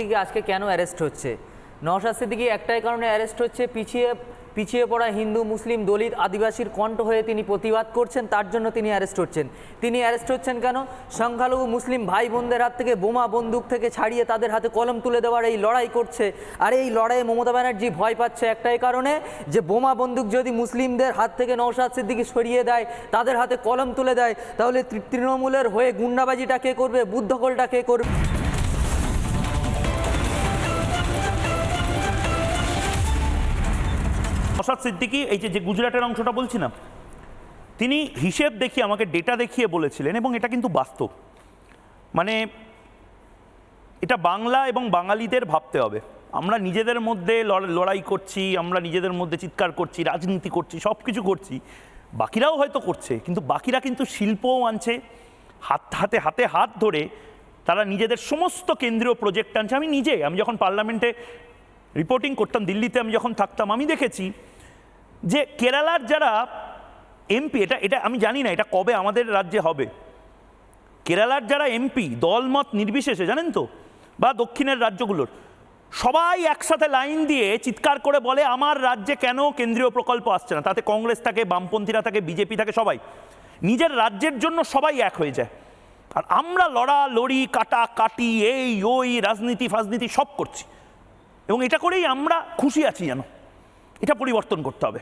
সিদ্দিকি আজকে কেন অ্যারেস্ট হচ্ছে? নওশাদ সিদ্দিকি একটাই কারণে অ্যারেস্ট হচ্ছে, পিছিয়ে পিছিয়ে পড়া হিন্দু, মুসলিম দলিত আদিবাসীর কণ্ঠ হয়ে তিনি প্রতিবাদ করছেন, তার জন্য তিনি অ্যারেস্ট হচ্ছেন। তিনি অ্যারেস্ট হচ্ছেন কেন? সংখ্যালঘু মুসলিম ভাই বোনদের হাত থেকে বোমা বন্দুক থেকে ছাড়িয়ে তাদের হাতে কলম তুলে দেওয়ার এই লড়াই করছে। আর এই লড়াইয়ে মমতা ব্যানার্জি ভয় পাচ্ছে একটাই কারণে, যে বোমা বন্দুক যদি মুসলিমদের হাত থেকে নওশাদ সিদ্দিকি সরিয়ে দেয়, তাদের হাতে কলম তুলে দেয়, তাহলে তৃণমূলের হয়ে গুন্ডাবাজিটা কে করবে বুদ্ধকলটা কে করবে? নসাদ সিদ্দিকি, এই যে গুজরাটের অংশটা বলছি না তিনি হিসেব দেখিয়ে আমাকে ডেটা দেখিয়ে বলেছিলেন এবং এটা কিন্তু বাস্তব। মানে এটা বাংলা এবং বাঙালিদের ভাবতে হবে। আমরা নিজেদের মধ্যে লড়- লড়াই করছি, আমরা নিজেদের মধ্যে চিৎকার করছি, রাজনীতি করছি সব কিছু করছি। বাকিরাও হয়তো করছে, কিন্তু বাকিরা কিন্তু শিল্পও আনছে। হাত, হাতে হাতে হাত ধরে তারা নিজেদের সমস্ত কেন্দ্রীয় প্রজেক্ট আনছে। আমি নিজে, আমি যখন পার্লামেন্টে রিপোর্টিং করতাম, দিল্লিতে আমি যখন থাকতাম, আমি দেখেছি যে কেরালার যারা এমপি, এটা এটা আমি জানি না, এটা কবে আমাদের রাজ্যে হবে। কেরালার যারা এমপি, দলমত নির্বিশেষে, জানেন তো, বা দক্ষিণের রাজ্যগুলোর, সবাই একসাথে লাইন দিয়ে চিৎকার করে বলে, আমার রাজ্যে কেন কেন্দ্রীয় প্রকল্প আসছে না? তাতে কংগ্রেস থাকে, বামপন্থীরা থাকে, বিজেপি থাকে, সবাই। নিজের রাজ্যের জন্য সবাই এক হয়ে যায়। আর আমরা লড়া, লড়ি, কাটা, কাটি, এই, ওই, রাজনীতি, ফাজনীতি সব করছি। এবং এটা করেই আমরা খুশি আছি যেন। এটা পরিবর্তন করতে হবে।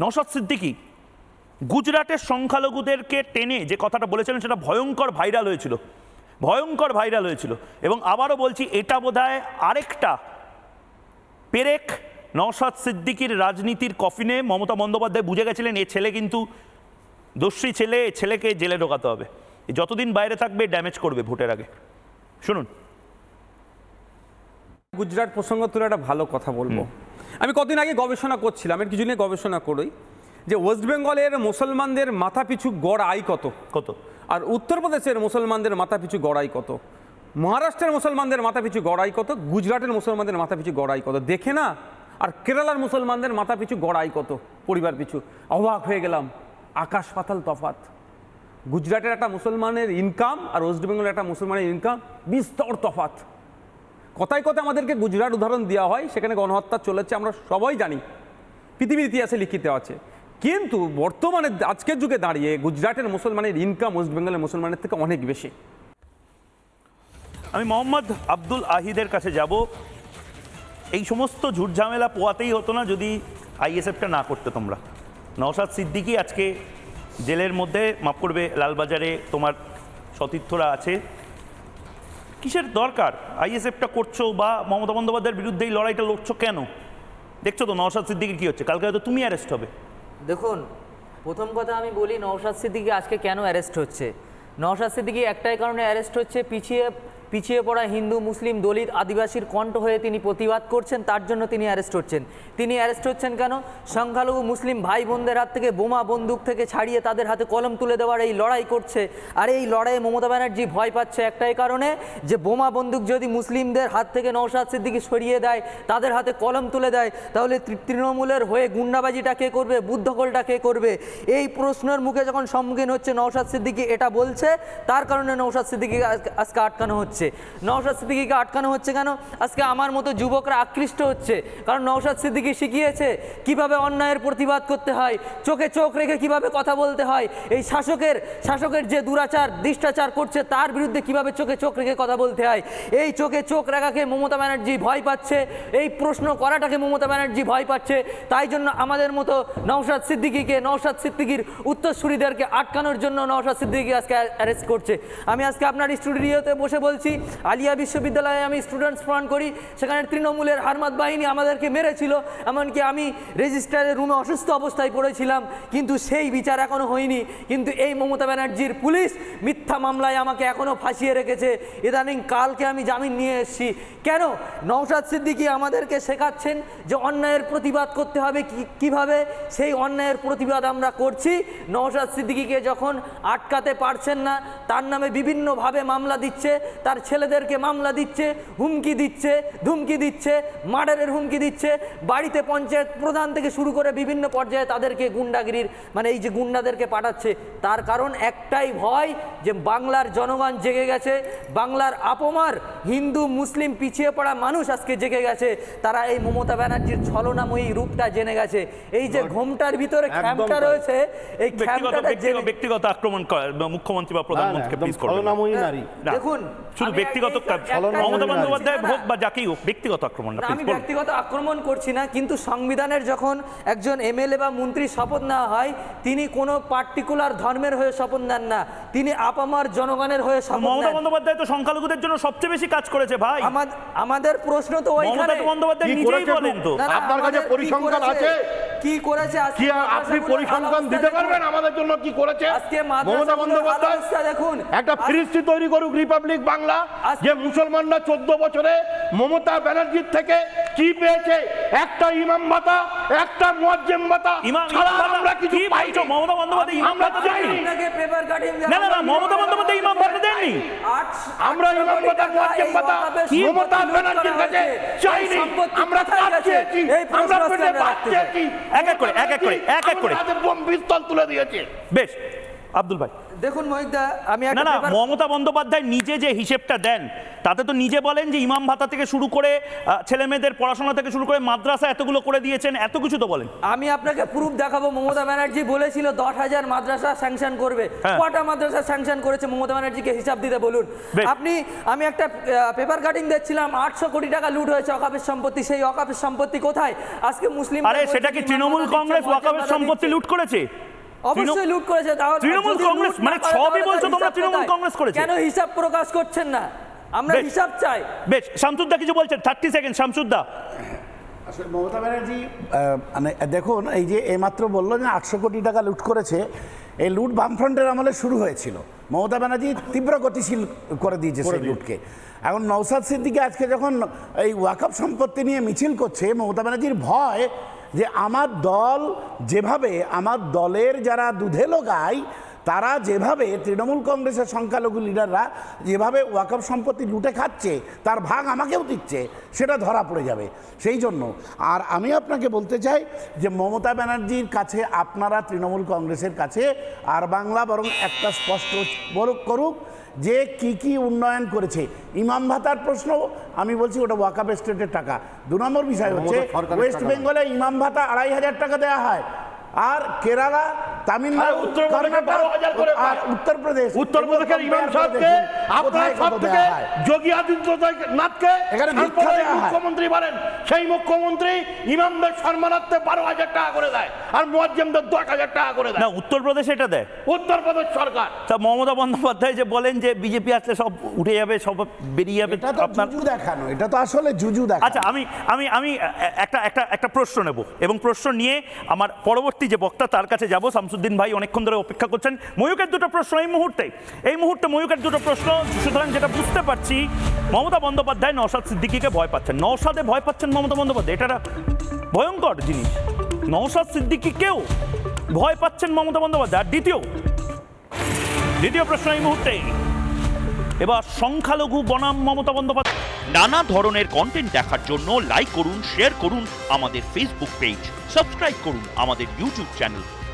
নওশাদ সিদ্দিকি গুজরাটের সংখ্যালঘুদেরকে টেনে যে কথাটা বলেছিলেন সেটা ভয়ঙ্কর ভাইরাল হয়েছিল। ভয়ঙ্কর ভাইরাল হয়েছিল এবং আবারও বলছি, এটা বোধহয় আরেকটা পেরেক নওশাদ সিদ্দিকির রাজনীতির কফিনে মমতা বন্দ্যোপাধ্যায় বুঝে গেছিলেন, এ ছেলে কিন্তু দোষী ছেলে ছেলেকে জেলে ঢোকাতে হবে। যতদিন বাইরে থাকবে ড্যামেজ করবে ভোটের আগে। শুনুন গুজরাট প্রসঙ্গ তুলে একটা ভালো কথা বলব। আমি কদিন আগে গবেষণা করছিলাম আমি কিছু নিয়ে গবেষণা করি যে ওয়েস্ট বেঙ্গলের মুসলমানদের মাথা পিছু গড় আয় কত? কত? আর উত্তরপ্রদেশের মুসলমানদের মাথা পিছু গড়াই কত? মহারাষ্ট্রের মুসলমানদের মাথা পিছু গড়াই কত? গুজরাটের মুসলমানদের মাথা পিছু গড়াই কত? দেখে না? আর কেরালার মুসলমানদের মাথা পিছু গড়াই কত? পরিবার পিছু। অবাক হয়ে গেলাম। আকাশ পাতাল তফাত গুজরাটের একটা মুসলমানের ইনকাম আর ওয়েস্ট বেঙ্গলের একটা মুসলমানের ইনকাম বিস্তর তফাত কথায় কথায় আমাদেরকে গুজরাট উদাহরণ দেওয়া হয়, সেখানে গণহত্যা চলেছে, আমরা সবাই জানি। পৃথিবীর ইতিহাসে লিখিত আছে। কিন্তু বর্তমানে, আজকের যুগে দাঁড়িয়ে গুজরাটের মুসলমানের ইনকাম ওয়েস্ট বেঙ্গলের মুসলমানের থেকে অনেক বেশি। আমি মোহাম্মদ আব্দুল আহিদের কাছে যাব। এই সমস্ত ঝুটঝামেলা পোয়াতেই হতো না যদি আইএসএফটা না করতে তোমরা। নওশাদ সিদ্দিকি আজকে জেলের মধ্যে, মাফ করবে, লালবাজারে তোমার সতীর্থরা আছে। কিসের দরকার? আইএসএফটা করছ বা মমতা বন্দ্যোপাধ্যায়ের বিরুদ্ধে এই লড়াইটা লড়ছো কেন? দেখছ তো নওশাদ সিদ্দিকির কী হচ্ছে? কালকে হয়তো তুমি অ্যারেস্ট হবে। দেখুন, প্রথম কথা আমি বলি, নওশাদ সিদ্দিকি আজকে কেন অ্যারেস্ট হচ্ছে? নওশাদ সিদ্দিকি একটাই কারণে অ্যারেস্ট হচ্ছে, পিছিয়ে পিছিয়ে পড়া হিন্দু, মুসলিম দলিত আদিবাসীর কণ্ঠ হয়ে তিনি প্রতিবাদ করছেন, তার জন্য তিনি অ্যারেস্ট হচ্ছেন। তিনি অ্যারেস্ট হচ্ছেন কেন? সংখ্যালঘু মুসলিম ভাই বোনদের হাত থেকে বোমা বন্দুক থেকে ছাড়িয়ে তাদের হাতে কলম তুলে দেওয়ার এই লড়াই করছে। আর এই লড়াইয়ে মমতা ব্যানার্জি ভয় পাচ্ছে একটাই কারণে, যে বোমা বন্দুক যদি মুসলিমদের হাত থেকে নওশাদ সিদ্দিকি সরিয়ে দেয়, তাদের হাতে কলম তুলে দেয়, তাহলে তৃণমূলের হয়ে গুন্ডাবাজিটা কে করবে? বুদ্ধকলটা কে করবে? এই প্রশ্নের মুখে যখন সম্মুখীন হচ্ছে নওশাদ সিদ্দিকি, এটা বলছে। তার কারণে নওশাদ সিদ্দিকি আজকে আটকানো হচ্ছে। নওশাদ সিদ্দিকিকে আটকানো হচ্ছে কেন? আজকে আমার মতো যুবকরা আকৃষ্ট হচ্ছে। কারণ নওশাদ সিদ্দিকি শিখিয়েছে কীভাবে অন্যায়ের প্রতিবাদ করতে হয়, চোখে চোখ রেখে কীভাবে কথা বলতে হয়। এই শাসকের শাসকের যে দুরাচার, দৃষ্টাচার করছে, তার বিরুদ্ধে কীভাবে চোখে চোখ রেখে কথা বলতে হয়? এই চোখে চোখ রাখাকে মমতা ব্যানার্জি ভয় পাচ্ছে। এই প্রশ্ন করাটাকে মমতা ব্যানার্জি ভয় পাচ্ছে। তাই জন্য আমাদের মতো নওশাদ সিদ্দিকিকে, নওশাদ সিদ্দিকির উত্তরসূরিদেরকে আটকানোর জন্য নওশাদ সিদ্দিকি আজকে অ্যারেস্ট করছে। আমি আজকে আপনার স্টুডিওতে বসে বলছি আলিয়া বিশ্ববিদ্যালয়ে আমি স্টুডেন্টস ফ্রন্ট করি। সেখানে তৃণমূলের হারমাত বাহিনী আমাদেরকে মেরেছিল। এমনকি আমি রেজিস্ট্রারের রুমে অসুস্থ অবস্থায় পড়েছিলাম। কিন্তু সেই বিচার এখনও হয়নি। কিন্তু এই মমতা ব্যানার্জির পুলিশ মিথ্যা মামলায় আমাকে এখনও ফাঁসিয়ে রেখেছে। ইদানিং কালকে আমি জামিন নিয়ে এসেছি। কেন? নওশাদ সিদ্দিকী আমাদেরকে শেখাচ্ছেন যে অন্যায়ের প্রতিবাদ করতে হবে কীভাবে? সেই অন্যায়ের প্রতিবাদ আমরা করছি। নওশাদ সিদ্দিকীকে যখন আটকাতে পারছেন না, তার নামে বিভিন্নভাবে মামলা দিচ্ছে। তার ছেলেদেরকে মামলা দিচ্ছে হুমকি দিচ্ছে ধুমকি দিচ্ছে মার্ডারের হুমকি দিচ্ছে। বাড়িতে পঞ্চায়েত প্রধান থেকে শুরু করে বিভিন্ন পর্যায়ে তাদেরকে গুন্ডাগিরির মানে এই যে গুন্ডাদেরকে পাঠাচ্ছে তার কারণ একটাই ভয় যে বাংলার জনগণ জেগে গেছে বাংলার আপমার হিন্দু মুসলিম পিছিয়ে পড়া মানুষ আজকে জেগে গেছে। তারা এই মমতা ব্যানার্জির ছলনাময়ী রূপটা জেনে গেছে। এই যে ঘোমটার ভিতরে খ্যামটা রয়েছে এই ব্যক্তিগত খ্যামটাটা ব্যক্তিগত আক্রমণ করে মুখ্যমন্ত্রী বা প্রধানমন্ত্রীকে নারী। দেখুন, শুধু ব্যক্তিগত মমতা বন্দ্যোপাধ্যায়। হোক বা যাকেই হোক ব্যক্তিগত আক্রমণ আমি ব্যক্তিগত আক্রমণ করছি না কিন্তু সংবিধানের যখন একজন এমএলএ বা মন্ত্রী শপথ নেওয়া হয় তিনি কোনো পার্টিকুলার ধর্মের হয়ে শপথ নেন না। তিনি আপামার জনগণের হয়ে শপথ মমতা বন্দ্যোপাধ্যায় তো সংখ্যালঘুদের জন্য সবচেয়ে বেশি কাজ করেছে ভাই। আমাদ- আমাদের প্রশ্ন তো ওইখানে। মমতা বন্দ্যোপাধ্যায় নিজেই বলেন তো। আপনার কাছে আমাদের পরিসংখ্যান আছে? কি করেছে? আজকে কি আপনি পরিসংখ্যান দিতে পারবেন? আমাদের জন্য কি করেছে? আজকে মমতা বন্দ্যোপাধ্যায় দেখুন। একটা ফিরিস্তি তৈরি করুক রিপাবলিক বাংলা আজ- যে মুসলমানরা চোদ্দ বছরে মমতা ব্যানার্জির থেকে কি পেয়েছে? একটা ইমাম ভাতা একটা মুয়াজ্জেম ভাতা ছাড়া আমরা কিছু কি পাই বলছো? মমতা বন্দ্যোপাধ্যায় ইমাম ভাতা। দেননি? না, না, না, মমতা বন্দ্যোপাধ্যায় ইমাম ভাতা দেননি। আমরা ইমাম ভাতা মুয়াজ্জেম ভাতা মমতা ব্যানার্জির কাছে চাইনি। আমরা কাজ চেয়েছি আমরা পেটে ভাত চেয়েছি এক এক করে, এক এক করে, এক এক করে। আমাদের হাতে বোম পিস্তল তুলে দিয়েছে। বেশ। আব্দুল ভাই। দেখুন মহিদা আমি না না মমতা বন্দ্যোপাধ্যায় নিজে যে হিসেবটা দেন তাতে তো নিজে বলেন যে ইমাম ভাতা থেকে শুরু করে ছেলে মেয়েদের পড়াশোনা থেকে শুরু করে মাদ্রাসা এতগুলো করে দিয়েছেন এত কিছু তো বলেন। আমি আপনাকে প্রুফ দেখাবো মমতা ব্যানার্জি বলেছিল দশ হাজার মাদ্রাসা স্যাংশন করবে। হ্যাঁ। কটা মাদ্রাসা স্যাংশন করেছে মমতা ব্যানার্জিকে হিসাব দিতে বলুন। আপনি আমি একটা পেপার কাটিং দেখছিলাম আটশো কোটি টাকা লুট হয়েছে অকাপের সম্পত্তি সেই অকাপের সম্পত্তি কোথায়? আজকে মুসলিম আরে সেটা কি তৃণমূল কংগ্রেস ওয়াকাবের সম্পত্তি লুট করেছে? অবশ্যই লুট করেছে তাও তৃণমূল কংগ্রেস, মানে সবই বলছো তোমরা তৃণমূল কংগ্রেস করেছে। কেন হিসাব প্রকাশ করছেন না? আমরা হিসাব চাই। বেশ শামসুদ্দা কিছু বলছেন? থার্টি সেকেন্ড শামসুদ্দা। আসলে মমতা ব্যানার্জি মানে দেখুন এই যে এইমাত্র বলল যে আটশো কোটি টাকা লুট করেছে এই লুট বামফ্রন্টের আমলে শুরু হয়েছিল। মমতা ব্যানার্জি তীব্র গতিশীল করে দিয়েছে সেই লুটকে। এখন নৌসাদ সিদ্দিকি আজকে যখন এই ওয়াকআপ সম্পত্তি নিয়ে মিছিল করছে মমতা ব্যানার্জির ভয় যে আমার দল যেভাবে আমার দলের যারা দুধেলো গায় তারা যেভাবে তৃণমূল কংগ্রেসের সংখ্যালঘু লিডাররা যেভাবে ওয়াকফ সম্পত্তি লুটে খাচ্ছে তার ভাগ আমাকেও দিচ্ছে সেটা ধরা পড়ে যাবে। সেই জন্য আর আমি আপনাকে বলতে চাই যে মমতা ব্যানার্জির কাছে আপনারা তৃণমূল কংগ্রেসের কাছে আর বাংলা বরং একটা স্পষ্ট বরক করুক যে কি কি উন্নয়ন করেছে। ইমাম ভাতার প্রশ্ন আমি বলছি ওটা ওয়াকাপ স্টেটের টাকা। দু নম্বর বিষয় হচ্ছে ওয়েস্ট বেঙ্গলে ইমাম ভাতা আড়াই হাজার টাকা দেওয়া হয়। আর কেরালা তামিলনাড়ু আর উত্তরপ্রদেশে কর্ণাটক, 12,000 করে উত্তরপ্রদেশ উত্তরপ্রদেশের ইমাম সাহেবকে দেখুন, সব থেকে যোগী আদিত্যনাথকে এখানে ভিক্ষা তারপরে দেওয়া। মুখ্যমন্ত্রী বলেন সেই মুখ্যমন্ত্রী ইমামদের সম্মানার্থে বারো হাজার টাকা করে দেয় আর মুয়াজ্জেমদের দশ হাজার টাকা করে না উত্তরপ্রদেশ এটা দেয়। উত্তরপ্রদেশ সরকার। তা মমতা বন্দ্যোপাধ্যায় যে বলেন যে বিজেপি আসলে সব উঠে যাবে সব বেরিয়ে যাবে আপনার দেখানো এটা তো আসলে জুজু দেখানো। আচ্ছা আমি আমি আমি একটা একটা একটা প্রশ্ন নেব এবং প্রশ্ন নিয়ে আমার পরবর্তী যে বক্তা তার কাছে যাব শামসুদ্দিন ভাই অনেকক্ষণ ধরে অপেক্ষা করছেন। ময়ূকের দুটো প্রশ্ন এই মুহূর্তে। এই মুহূর্তে ময়ূকের দুটো প্রশ্ন। সুতরাং যেটা বুঝতে পারছি, মমতা বন্দ্যোপাধ্যায় নওশাদ সিদ্দিকিকে ভয় পাচ্ছেন। নওশাদে ভয় পাচ্ছেন মমতা বন্দ্যোপাধ্যায়। এটা ভয়ঙ্কর জিনিস। নওশাদ সিদ্দিকিকেও ভয় পাচ্ছেন মমতা বন্দ্যোপাধ্যায়। আর দ্বিতীয় দ্বিতীয় প্রশ্ন এই মুহূর্তে। এবার সংখ্যালঘু বনাম মমতা বন্দ্যোপাধ্যায়। নানা ধরনের কন্টেন্ট দেখার জন্য লাইক করুন শেয়ার করুন আমাদের ফেসবুক পেজ সাবস্ক্রাইব করুন আমাদের ইউটিউব চ্যানেল